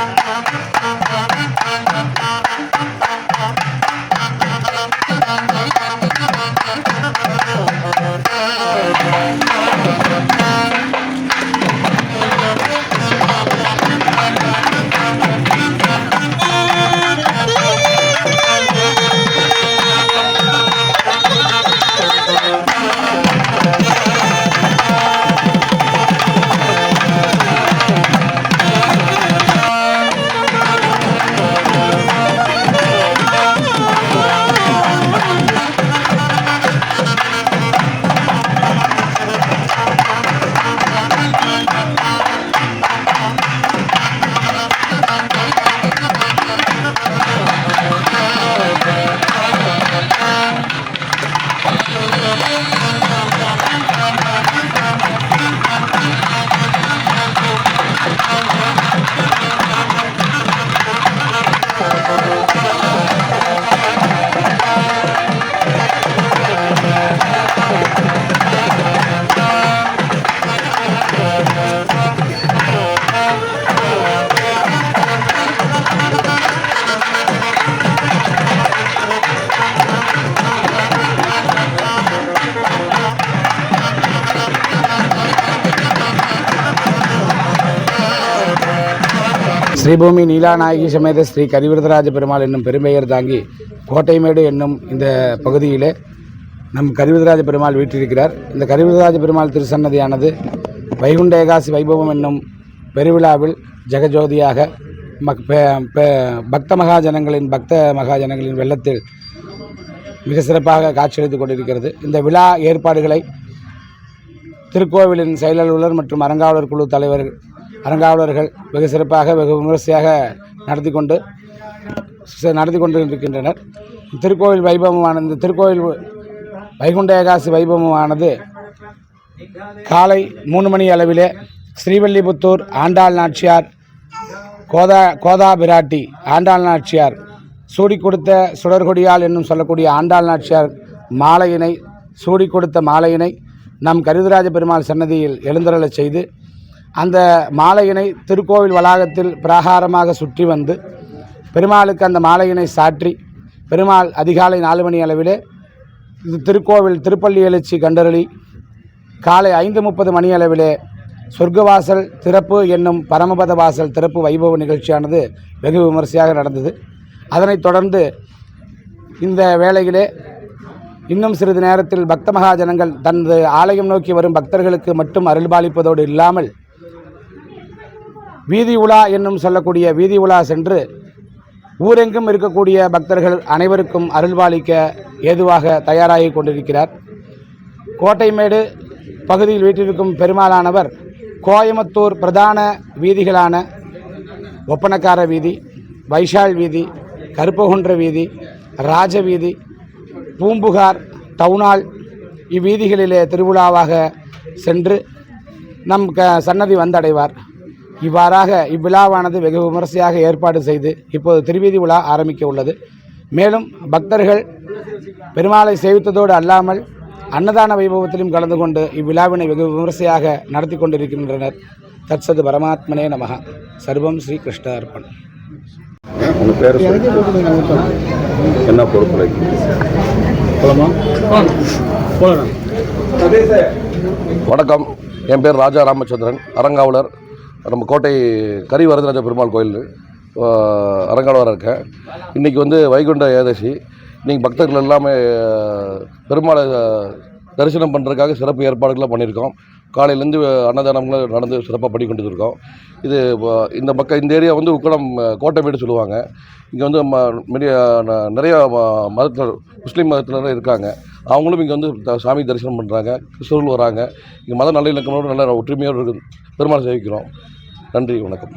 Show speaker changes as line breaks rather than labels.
Thank you. Sribhumi நீலாநாயகி சமேத ஸ்ரீ கரிவிரதராஜ பெருமாள் என்னும் பெரும்பெயர் தாங்கி கோட்டைமேடு என்னும் இந்த பகுதியிலே நம் கரிவிரதராஜ பெருமாள் வீற்றிருக்கிறார். இந்த கரிவிரதராஜ பெருமாள் திருசன்னதியானது வைகுண்ட ஏகாசி வைபவம் என்னும் பெருவிழாவில் ஜெகஜோதியாக மக் பக்த மகாஜனங்களின் பக்த மகாஜனங்களின் வெள்ளத்தில் மிக சிறப்பாக காட்சியளித்துக் கொண்டிருக்கிறது. இந்த விழா ஏற்பாடுகளை திருக்கோவிலின் செயலாளர் மற்றும் அறங்காவலர் குழு தலைவர் அறங்காவலர்கள் வெகு சிறப்பாக வெகு விமரிசையாக நடத்தி கொண்டு நடத்தி கொண்டு இருக்கின்றனர் திருக்கோவில் வைபவமானது இந்த திருக்கோவில் வைகுண்ட ஏகாசி வைபவமானது காலை மூணு மணி அளவிலே ஸ்ரீவல்லிபுத்தூர் ஆண்டாள் நாச்சியார் கோதா கோதா பிராட்டி ஆண்டாள் நாச்சியார் சூடி கொடுத்த சுடர்கொடியால் என்னும் சொல்லக்கூடிய ஆண்டாள் நாச்சியார் மாலையினை சூடி கொடுத்த மாலையினை நம் கருதராஜ பெருமாள் சன்னதியில் எழுந்தருளச் செய்து அந்த மாலையினை திருக்கோவில் வளாகத்தில் பிராகாரமாக சுற்றி வந்து பெருமாளுக்கு அந்த மாலையினை சாற்றி பெருமாள் அதிகாலை நாலு மணி அளவிலே இது திருக்கோவில் திருப்பள்ளி எழுச்சி கண்டருளி காலை ஐந்து முப்பது மணி அளவிலே சொர்க்கவாசல் திறப்பு என்னும் பரமபத வாசல் திறப்பு வைபவ நிகழ்ச்சியானது வெகு விமரிசையாக நடந்தது. அதனைத் தொடர்ந்து இந்த வேளையிலே இன்னும் சிறிது நேரத்தில் பக்த மகாஜனங்கள் தனது ஆலயம் நோக்கி வரும் பக்தர்களுக்கு மட்டும் அருள்பாலிப்பதோடு இல்லாமல் வீதி உலா என்னும் சொல்லக்கூடிய வீதி உலா சென்று ஊரெங்கும் இருக்கக்கூடிய பக்தர்கள் அனைவருக்கும் அருள்வாளிக்க ஏதுவாக தயாராகி கொண்டிருக்கிறார். கோட்டைமேடு பகுதியில் வீட்டிற்கும் பெருமாளானவர் கோயமுத்தூர் பிரதான வீதிகளான ஒப்பனக்கார வீதி வைஷால் வீதி கருப்பகுன்ற வீதி ராஜ வீதி பூம்புகார் டவுனால் இவ்வீதிகளிலே திருவிழாவாக சென்று நம் க சன்னதி வந்தடைவார். இவ்வாறாக இவ்விழாவானது வெகு விமரிசையாக ஏற்பாடு செய்து இப்போது திருவீதி விழா ஆரம்பிக்க உள்ளது. மேலும் பக்தர்கள் பெருமாளை சேவித்ததோடு அல்லாமல் அன்னதான வைபவத்திலும் கலந்து கொண்டு இவ்விழாவினை வெகு விமரிசையாக நடத்தி கொண்டிருக்கின்றனர். தற்சது பரமாத்மனே நமக சர்வம் ஸ்ரீ கிருஷ்ண
பேர் என்ன பொறுப்பில் வணக்கம். என் பேர் ராஜா ராமச்சந்திரன். அறங்காவலர். நம்ம கோட்டை கரி வரதராஜ பெருமாள் கோயில் அஹ், இருக்கேன் இன்றைக்கி வந்து வைகுண்ட ஏதசி இன்றைக்கி பக்தர்கள் எல்லாமே பெருமாளை தரிசனம் பண்ணுறதுக்காக சிறப்பு ஏற்பாடுகளை பண்ணியிருக்கோம். காலையிலேருந்து அன்னதானங்களும் நடந்து சிறப்பாக பண்ணி கொண்டு இருக்கோம் இது இந்த பக்கம் இந்த ஏரியா வந்து உக்கடம் கோட்டை வீடு சொல்லுவாங்க. இங்கே வந்து ந- நிறைய ம- மதத்தினர் முஸ்லீம் மதத்தினரும் இருக்காங்க. அவங்களும் இங்கே வந்து த- சாமி தரிசனம் பண்ணுறாங்க கிறிஸ்தவர்கள் வராங்க. இங்கே மத நல்ல இலக்கணோடு நல்ல ஒற்றுமையோடு பெருமாள் சேவிக்கிறோம். நன்றி வணக்கம்.